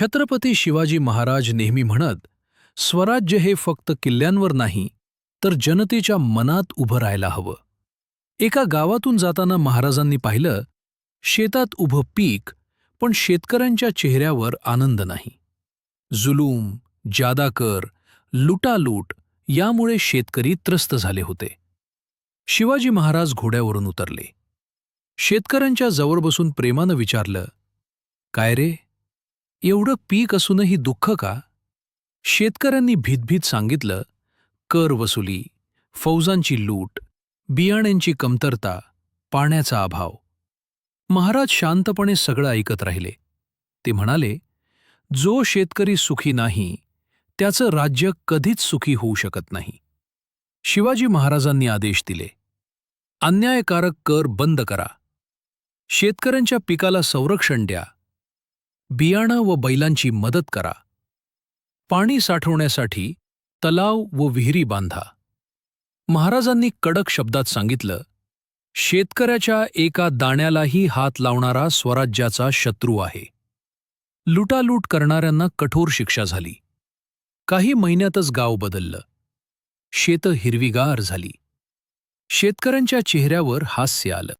छत्रपती शिवाजी महाराज नेहमी म्हणत स्वराज्य हे फक्त किल्ल्यांवर नाही तर जनतेच्या मनात उभं राहायला हवं. एका गावातून जाताना महाराजांनी पाहिलं शेतात उभं पीक पण शेतकऱ्यांच्या चेहऱ्यावर आनंद नाही. जुलूम जादा कर लुटालूट यामुळे शेतकरी त्रस्त झाले होते. शिवाजी महाराज घोड्यावरून उतरले. शेतकऱ्यांच्या जवळ बसून प्रेमानं विचारलं काय रे एवढं पीक असूनही दुःख का? शेतकऱ्यांनी भीतभीत सांगितलं कर वसुली फौजांची लूट बियाण्यांची कमतरता पाण्याचा अभाव. महाराज शांतपणे सगळं ऐकत राहिले. ते म्हणाले जो शेतकरी सुखी नाही त्याचं राज्य कधीच सुखी होऊ शकत नाही. शिवाजी महाराजांनी आदेश दिले अन्यायकारक कर बंद करा. शेतकऱ्यांच्या पिकाला संरक्षण द्या. बियाणं व बैलांची मदत करा. पाणी साठवण्यासाठी तलाव व विहिरी बांधा. महाराजांनी कडक शब्दात सांगितलं शेतकऱ्याच्या एका दाण्यालाही हात लावणारा स्वराज्याचा शत्रू आहे. लुटालूट करणाऱ्यांना कठोर शिक्षा झाली. काही महिन्यातच गाव बदललं. शेतं हिरवीगार झाली. शेतकऱ्यांच्या चेहऱ्यावर हास्य आलं.